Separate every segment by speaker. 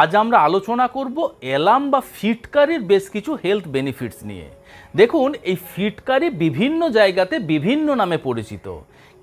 Speaker 1: আজ আমরা আলোচনা করব এলাম বা ফিটকারির বেশ কিছু হেলথ বেনিফিটস নিয়ে। দেখুন, এই ফিটকারি বিভিন্ন জায়গাতে বিভিন্ন নামে পরিচিত।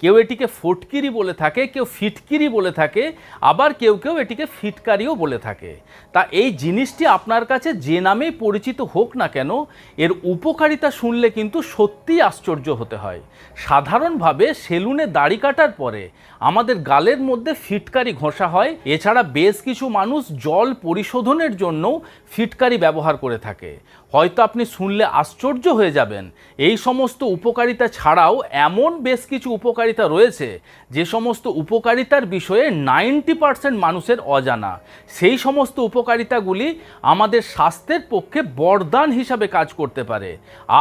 Speaker 1: কেউ এটিকে ফটকিরি বলে থাকে, কেউ ফিটকিরি বলে থাকে, আবার কেউ কেউ এটিকে ফিটকারিও বলে থাকে। তা এই জিনিসটি আপনার কাছে যে নামেই পরিচিত হোক না কেন, এর উপকারিতা শুনলে কিন্তু সত্যিই আশ্চর্য হতে হয়। সাধারণভাবে সেলুনে দাড়ি কাটার পরে আমাদের গালের মধ্যে ফিটকারি ঘষা হয়, এছাড়া বেশ কিছু মানুষ জল পরিশোধনের জন্যও ফিটকারি ব্যবহার করে থাকে। হয়তো আপনি শুনলে আশ্চর্য হয়ে যাবেন। এই সমস্ত উপকারিতা ছাড়াও এমন বেশ কিছু উপকারিতা রয়েছে যে সমস্ত উপকারিতার বিষয়ে নাইনটি পার্সেন্ট মানুষের অজানা, সেই সমস্ত উপকারিতাগুলি আমাদের স্বাস্থ্যের পক্ষে বরদান হিসাবে কাজ করতে পারে।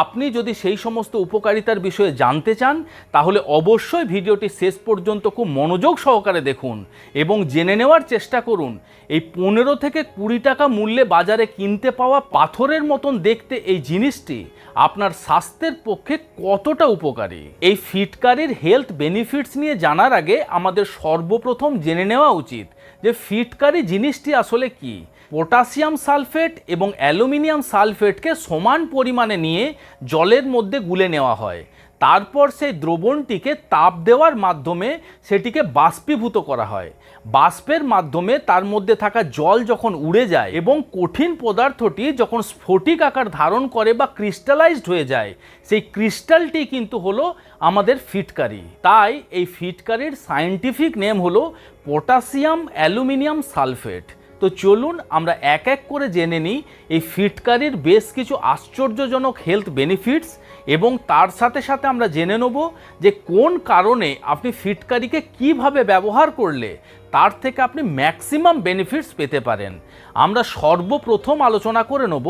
Speaker 1: আপনি যদি সেই সমস্ত উপকারিতার বিষয়ে জানতে চান, তাহলে অবশ্যই ভিডিওটি শেষ পর্যন্ত খুব মনোযোগ সহকারে দেখুন এবং জেনে নেওয়ার চেষ্টা করুন। এই পনেরো থেকে কুড়ি টাকা মূল্যে বাজারে কিনতে পাওয়া পাথরের মতন দেখতে এই জিনিসটি আপনার স্বাস্থ্যের পক্ষে কতটা উপকারী। এই ফিটকারির হেলথ বেনিফিটস নিয়ে জানার আগে আমাদের সর্বপ্রথম জেনে নেওয়া উচিত যে ফিটকারি জিনিসটি আসলে কি। পটাশিয়াম সালফেট এবং অ্যালুমিনিয়াম সালফেটকে সমান পরিমাণে নিয়ে জলের মধ্যে গুলে নেওয়া হয়। তারপর সেই দ্রবণটিকে তাপ দেওয়ার মাধ্যমে সেটিকে বাষ্পীভূত করা হয়। বাষ্পের মাধ্যমে তার মধ্যে থাকা জল যখন উড়ে যায় এবং কঠিন পদার্থটি যখন স্ফটিক আকার ধারণ করে বা ক্রিস্টালাইজড হয়ে যায়, সেই ক্রিস্টালটি কিন্তু হলো আমাদের ফিটকারি। তাই এই ফিটকারির সায়েন্টিফিক নেম হলো পটাশিয়াম অ্যালুমিনিয়াম সালফেট। তো চলুন আমরা এক এক করে জেনে নিই এই ফিটকারির বেশ কিছু আশ্চর্যজনক হেলথ বেনিফিটস এবং তার সাথে সাথে আমরা জেনে নেব যে কোন কারণে আপনি ফিটকারিকে কীভাবে ব্যবহার করলে তার থেকে আপনি ম্যাক্সিমাম বেনিফিটস পেতে পারেন। আমরা সর্বপ্রথম আলোচনা করে নেব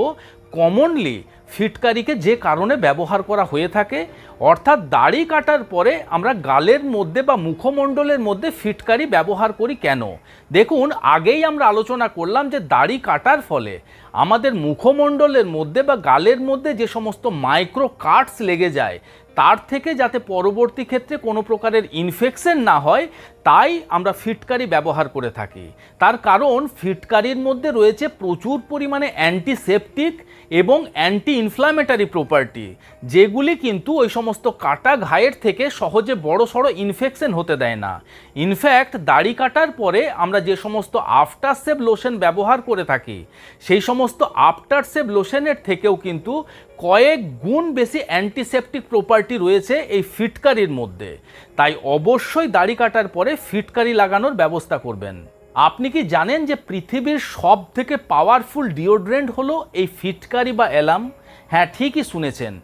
Speaker 1: কমনলি ফিটকারিকে যে কারণে ব্যবহার করা হয়ে থাকে, অর্থাৎ দাড়ি কাটার পরে আমরা গালের মধ্যে বা মুখমণ্ডলের মধ্যে ফিটকারি ব্যবহার করি কেন? দেখুন, আগেই আমরা আলোচনা করলাম যে দাড়ি কাটার ফলে আমাদের মুখমণ্ডলের মধ্যে বা গালের মধ্যে যে সমস্ত মাইক্রো কাটস লেগে যায়, তার থেকে যাতে পরবর্তী ক্ষেত্রে কোনো প্রকারের ইনফেকশন না হয়, তাই আমরা ফিটকারি ব্যবহার করে থাকি। তার কারণ, ফিটকারির মধ্যে রয়েছে প্রচুর পরিমাণে অ্যান্টিসেপটিক এবং অ্যান্টি ইনফ্লামেটারি প্রপার্টি যেগুলি কিন্তু ওই সমস্ত কাটা ঘায়ের থেকে সহজে বড় সড়ো ইনফেকশন হতে দেয় না। ইনফ্যাক্ট দাড়ি কাটার পরে আমরা যে সমস্ত আফটার সেভ লোশন ব্যবহার করে থাকি, সেই সমস্ত আফটার সেভ লোশনের থেকেও কিন্তু কয়েক গুণ বেশি অ্যান্টিসেপটিক প্রপার্টি রয়েছে এই ফিটকারির মধ্যে। তাই অবশ্যই দাড়ি কাটার পরে ফিটকারি লাগানোর ব্যবস্থা করবেন। আপনি কি জানেন যে পৃথিবীর সব থেকে পাওয়ারফুল ডিওড্রেন্ট হলো এই ফিটকারি বা অ্যালাম হ্যাঁ ঠিকই শুনেছেন।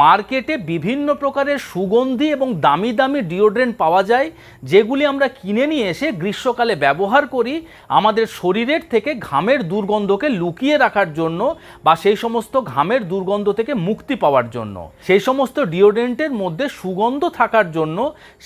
Speaker 1: মার্কেটে বিভিন্ন প্রকারের সুগন্ধি এবং দামি দামি ডিওড্রেন্ট পাওয়া যায়, যেগুলি আমরা কিনে নিয়ে এসে গ্রীষ্মকালে ব্যবহার করি আমাদের শরীরের থেকে ঘামের দুর্গন্ধকে লুকিয়ে রাখার জন্য বা সেই সমস্ত ঘামের দুর্গন্ধ থেকে মুক্তি পাওয়ার জন্য। সেই সমস্ত ডিওড্রেন্টের মধ্যে সুগন্ধ থাকার জন্য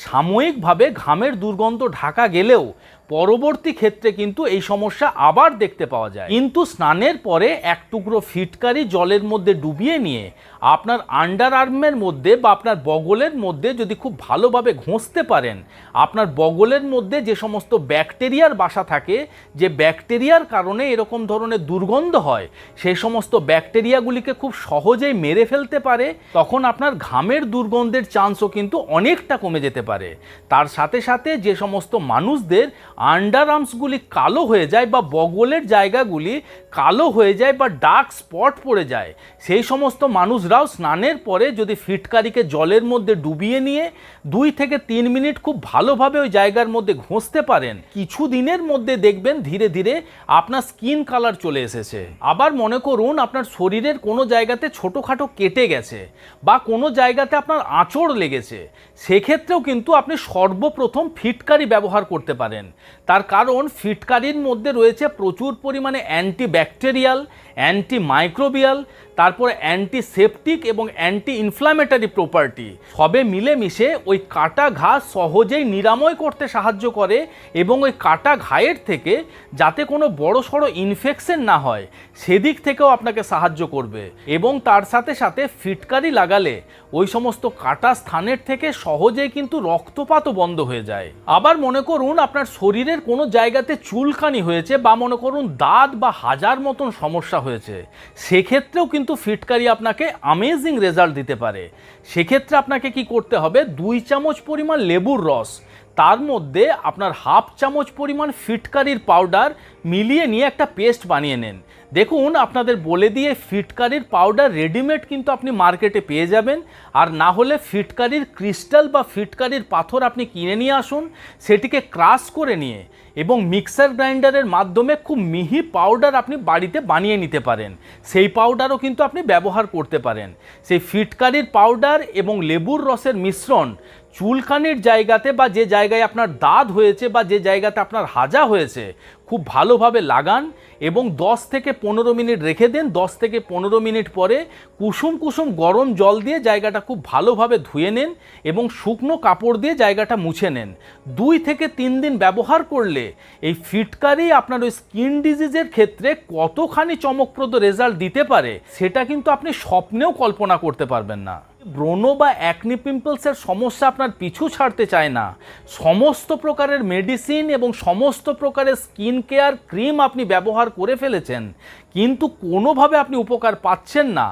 Speaker 1: সাময়িকভাবে ঘামের দুর্গন্ধ ঢাকা গেলেও পরবর্তী ক্ষেত্রে কিন্তু এই সমস্যা আবার দেখতে পাওয়া যায়। কিন্তু স্নানের পরে এক টুকরো ফিটকারি জলের মধ্যে ডুবিয়ে নিয়ে আপনার আন্ডার আর্মের মধ্যে বা আপনার বগলের মধ্যে যদি খুব ভালোভাবে ঘষতে পারেন, আপনার বগলের মধ্যে যে সমস্ত ব্যাকটেরিয়ার বাসা থাকে, যে ব্যাকটেরিয়ার কারণে এরকম ধরনের দুর্গন্ধ হয় সেই সমস্ত ব্যাকটেরিয়াগুলিকে খুব সহজেই মেরে ফেলতে পারে, তখন আপনার ঘামের দুর্গন্ধের চান্সও কিন্তু অনেকটা কমে যেতে পারে। তার সাথে সাথে যে সমস্ত মানুষদের আন্ডার আর্মসগুলি কালো হয়ে যায় বা বগলের জায়গাগুলি কালো হয়ে যায় বা ডার্ক স্পট পড়ে যায়। সেই সমস্ত মানুষরাও স্নানের পরে যদি ফিটকারিকে জলের মধ্যে ডুবিয়ে নিয়ে দুই থেকে তিন মিনিট খুব ভালোভাবে ওই জায়গার মধ্যে ঘষতে পারেন, কিছু দিনের মধ্যে দেখবেন ধীরে ধীরে আপনার স্কিন কালার চলে এসেছে। আবার মনে করুন আপনার শরীরের কোনো জায়গাতে ছোটোখাটো কেটে গেছে বা কোনো জায়গাতে আপনার আঁচড় লেগেছে। সেক্ষেত্রেও কিন্তু আপনি সর্বপ্রথম ফিটকারি ব্যবহার করতে পারেন। তার কারণ ফিটকারির মধ্যে রয়েছে প্রচুর পরিমাণে অ্যান্টি ব্যাকটেরিয়াল অ্যান্টি মাইক্রোবিয়াল তারপরে অ্যান্টিসেপটিক এবং অ্যান্টি ইনফ্ল্যামেটারি প্রপার্টি সবে মিলেমিশে ওই কাটা ঘা সহজেই নিরাময় করতে সাহায্য করে এবং ওই কাটা ঘায়ের থেকে যাতে কোনো বড় সড়ো ইনফেকশন না হয়, সেদিক থেকেও আপনাকে সাহায্য করবে। এবং তার সাথে সাথে ফিটকারি লাগালে ওই সমস্ত কাটা স্থানের থেকে সহজেই কিন্তু রক্তপাতও বন্ধ হয়ে যায়। আবার মনে করুন আপনার শরীরের কোনো জায়গাতে চুলকানি হয়েছে বা মনে করুন দাঁত বা হাজার মতন সমস্যা হয়েছে, সেক্ষেত্রেও কিন্তু ফিটকারি আপনাকে আমেজিং রেজাল্ট দিতে পারে। সেক্ষেত্রে আপনাকে কি করতে হবে? দুই চামচ পরিমাণ লেবুর রস, তার মধ্যে আপনার হাফ চামচ পরিমাণ ফিটকারির পাউডার মিলিয়ে নিয়ে একটা পেস্ট বানিয়ে নেন। দেখুন, আপনাদের বলে দিয়ে ফিটকারির পাউডার রেডিমেড কিন্তু আপনি মার্কেটে পেয়ে যাবেন। আর না হলে ফিটকারির ক্রিস্টাল বা ফিটকারির পাথর আপনি কিনে নিয়ে আসুন, সেটিকে ক্রাশ করে নিয়ে এবং মিক্সার গ্রাইন্ডারের মাধ্যমে খুব মিহি পাউডার আপনি বাড়িতে বানিয়ে নিতে পারেন। সেই পাউডারও কিন্তু আপনি ব্যবহার করতে পারেন। সেই ফিটকারির পাউডার এবং লেবুর রসের মিশ্রণ চুলকানির জায়গাতে বা যে জায়গায় আপনার দাঁত হয়েছে বা যে জায়গাতে আপনার হাজা হয়েছে খুব ভালোভাবে লাগান এবং 10 থেকে পনেরো মিনিট রেখে দেন। 10 থেকে পনেরো মিনিট পরে কুসুম কুসুম গরম জল দিয়ে জায়গাটা খুব ভালোভাবে ধুয়ে নেন এবং শুকনো কাপড় দিয়ে জায়গাটা মুছে নেন। দুই থেকে তিন দিন ব্যবহার করলে এই ফিটকারি আপনার ওই স্কিন ডিজিজের ক্ষেত্রে কতখানি চমকপ্রদ রেজাল্ট দিতে পারে, সেটা কিন্তু আপনি স্বপ্নেও কল্পনা করতে পারবেন না। ব্রণ বা অ্যাকনি পিম্পলসের সমস্যা আপনার পিছু ছাড়তে চায় না। সমস্ত প্রকারের মেডিসিন এবং সমস্ত প্রকারের স্কিন কেয়ার ক্রিম আপনি ব্যবহার করে ফেলেছেন, কিন্তু কোনোভাবে আপনি উপকার পাচ্ছেন না,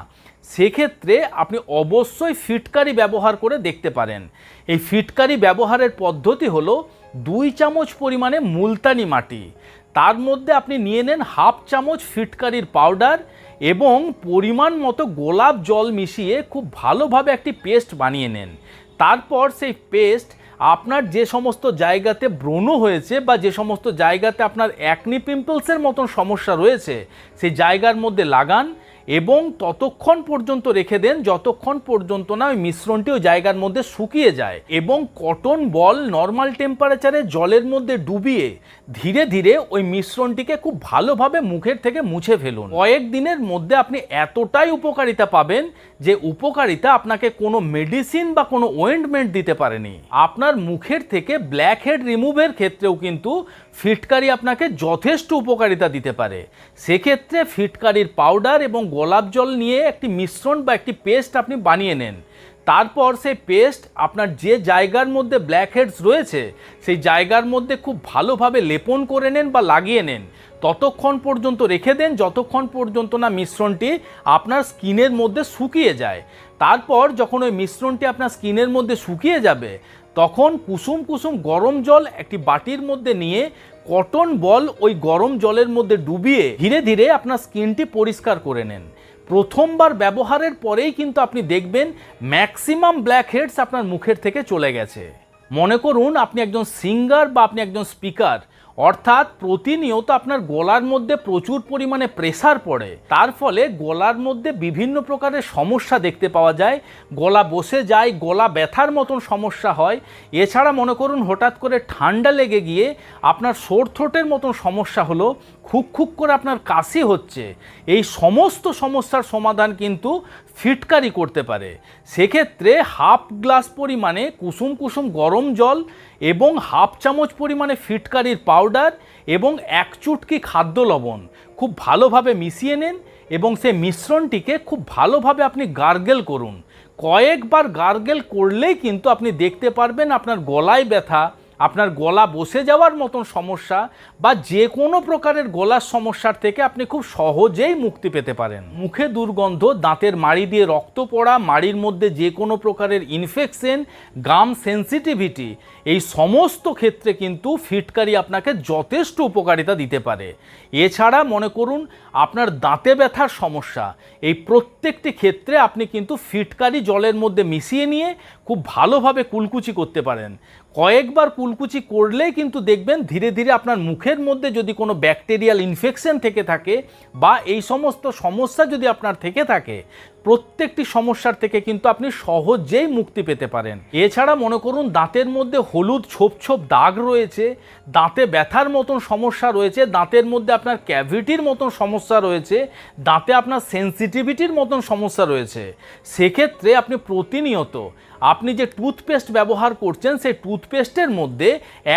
Speaker 1: সেক্ষেত্রে আপনি অবশ্যই ফিটকারি ব্যবহার করে দেখতে পারেন। এই ফিটকারি ব্যবহারের পদ্ধতি হলো দুই চামচ পরিমাণে মুলতানি মাটি, তার মধ্যে আপনি নিয়ে নেন হাফ চামচ ফিটকারির পাউডার এবং পরিমাণ মতো গোলাপ জল মিশিয়ে খুব ভালোভাবে একটি পেস্ট বানিয়ে নেন। তারপর সেই পেস্ট আপনার যে সমস্ত জায়গাতে ব্রণ হয়েছে বা যে সমস্ত জায়গাতে আপনার অ্যাকনি পিম্পলসের মতন সমস্যা রয়েছে, সেই জায়গার মধ্যে লাগান এবং ততক্ষণ পর্যন্ত রেখে দেন যতক্ষণ পর্যন্ত না ওই মিশ্রণটি ওই জায়গার মধ্যে শুকিয়ে যায় এবং কটন বল নর্মাল টেম্পারেচারে জলের মধ্যে ডুবিয়ে ধীরে ধীরে ওই মিশ্রণটিকে খুব ভালোভাবে মুখের থেকে মুছে ফেলুন। কয়েক দিনের মধ্যে আপনি এতটাই উপকারিতা পাবেন যে উপকারিতা আপনাকে কোনো মেডিসিন বা কোনো ওয়েন্টমেন্ট দিতে পারেনি। আপনার মুখের থেকে ব্ল্যাক হেড রিমুভের ক্ষেত্রেও কিন্তু ফিটকারি আপনাকে যথেষ্ট উপকারিতা দিতে পারে। সেক্ষেত্রে ফিটকারির পাউডার এবং গোলাপ জল নিয়ে একটি মিশ্রণ বা একটি পেস্ট আপনি বানিয়ে নেন। তারপর সেই পেস্ট আপনার যে জায়গার মধ্যে ব্ল্যাক হেডস রয়েছে, সেই জায়গার মধ্যে খুব ভালোভাবে লেপন করে নেন বা লাগিয়ে নেন। ততক্ষণ পর্যন্ত রেখে দেন, যতক্ষণ পর্যন্ত না মিশ্রণটি আপনার স্কিনের মধ্যে শুকিয়ে যায়। তারপর যখন ওই মিশ্রণটি আপনার স্কিনের মধ্যে শুকিয়ে যাবে, তখন কুসুম কুসুম গরম জল একটি বাটির মধ্যে নিয়ে কটন বল ওই গরম জলের মধ্যে ডুবিয়ে ধীরে ধীরে আপনার স্কিনটি পরিষ্কার করে নেন। প্রথমবার ব্যবহারের পরেই কিন্তু আপনি দেখবেন ম্যাক্সিমাম ব্ল্যাক হেডস আপনার মুখের থেকে চলে গেছে। মনে করুন আপনি একজন সিঙ্গার বা আপনি একজন স্পিকার অর্থাৎ প্রতিনিয়ত আপনার গলার মধ্যে প্রচুর পরিমাণে প্রেসার পড়ে। তার ফলে গলার মধ্যে বিভিন্ন প্রকারের সমস্যা দেখতে পাওয়া যায়। গলা বসে যায়, গলা ব্যথার মতন সমস্যা হয়। এছাড়া মনে করুন হঠাৎ করে ঠান্ডা লেগে গিয়ে আপনার সোর থ্রোটের মতন সমস্যা হলো। খুক খুক করে আপনার কাশি হচ্ছে। এই সমস্ত সমস্যার সমাধান কিন্তু ফিটকারি করতে পারে। সেক্ষেত্রে হাফ গ্লাস পরিমাণে কুসুম কুসুম গরম জল এবং হাফ চামচ পরিমাণে ফিটকারির পাউডার এবং এক চুটকি খাদ্য লবণ খুব ভালোভাবে মিশিয়ে নেন এবং সেই মিশ্রণটিকে খুব ভালোভাবে আপনি গার্গেল করুন। কয়েকবার গার্গেল করলেই কিন্তু আপনি দেখতে পারবেন আপনার গলায় ব্যথা আপনার গলা বসে যাওয়ার মতন সমস্যা বা যে কোনো প্রকারের গলার সমস্যার থেকে আপনি খুব সহজেই মুক্তি পেতে পারেন। মুখে দুর্গন্ধ, দাঁতের মাড়ি দিয়ে রক্ত পড়া, মাড়ির মধ্যে যে কোনো প্রকারের ইনফেকশন গাম সেন্সিটিভিটি এই সমস্ত ক্ষেত্রে কিন্তু ফিটকারি আপনাকে যথেষ্ট উপকারিতা দিতে পারে। এছাড়া মনে করুন, আপনার দাঁতে ব্যথার সমস্যা, এই প্রত্যেকটি ক্ষেত্রে আপনি কিন্তু ফিটকারি জলের মধ্যে মিশিয়ে নিয়ে খুব ভালোভাবে কুলকুচি করতে পারেন। কয়েকবার কুলকুচি করলেই কিন্তু দেখবেন ধীরে ধীরে আপনার মুখের মধ্যে যদি কোনো ব্যাকটেরিয়াল ইনফেকশন থেকে থাকে বা এই সমস্ত সমস্যা যদি আপনার থেকে থাকে প্রত্যেকটি সমস্যার থেকে কিন্তু আপনি সহজেই মুক্তি পেতে পারেন। এছাড়া মনে করুন, দাঁতের মধ্যে হলুদ ছোপ ছোপ দাগ রয়েছে, দাঁতে ব্যথার মতন সমস্যা রয়েছে, দাঁতের মধ্যে আপনার ক্যাভিটির মতন সমস্যা রয়েছে, দাঁতে আপনার সেন্সিটিভিটির মতন সমস্যা রয়েছে। সেক্ষেত্রে আপনি প্রতিনিয়ত, আপনি যে টুথপেস্ট ব্যবহার করছেন, সেই টুথপেস্টের মধ্যে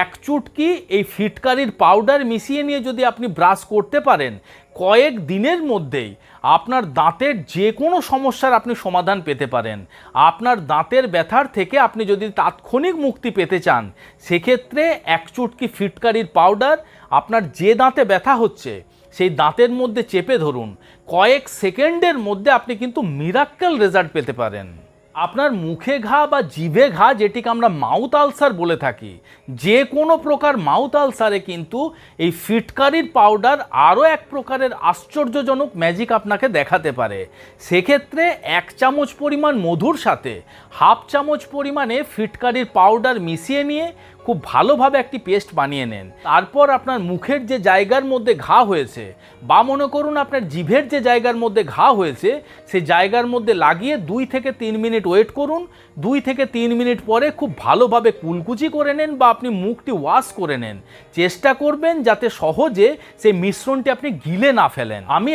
Speaker 1: এক চুটকি এই ফিটকারির পাউডার মিশিয়ে নিয়ে যদি আপনি ব্রাশ করতে পারেন, কয়েক দিনের মধ্যেই আপনার দাঁতের যে কোনো সমস্যার আপনি সমাধান পেতে পারেন। আপনার দাঁতের ব্যথার থেকে আপনি যদি তাৎক্ষণিক মুক্তি পেতে চান, সেক্ষেত্রে এক চুটকি ফিটকারির পাউডার, আপনার যে দাঁতে ব্যথা হচ্ছে, সেই দাঁতের মধ্যে চেপে ধরুন। কয়েক সেকেন্ডের মধ্যে আপনি কিন্তু মিরাক্কেল রেজাল্ট পেতে পারেন। আপনার মুখে ঘা বা জিভে ঘা যেটিকে আমরা মাউথ আলসার বলে থাকি, যে কোনো প্রকার মাউথ আলসারে কিন্তু এই ফিটকারির পাউডার আরও এক প্রকারের আশ্চর্যজনক ম্যাজিক আপনাকে দেখাতে পারে। সেক্ষেত্রে এক চামচ পরিমাণ মধুর সাথে, হাফ চামচ পরিমাণে ফিটকারির পাউডার মিশিয়ে নিয়ে খুব ভালোভাবে একটি পেস্ট বানিয়ে নেন। তারপর আপনার মুখের যে জায়গার মধ্যে ঘা হয়েছে বা মনে করুন আপনার জিভের যে জায়গার মধ্যে ঘা হয়েছে সেই জায়গার মধ্যে লাগিয়ে দুই থেকে তিন মিনিট ওয়েট করুন। দুই থেকে তিন মিনিট পরে খুব ভালোভাবে কুলকুচি করে নেন বা আপনি মুখটি ওয়াশ করে নেন। চেষ্টা করবেন যাতে সহজে সেই মিশ্রণটি আপনি গিলে না ফেলেন। আমি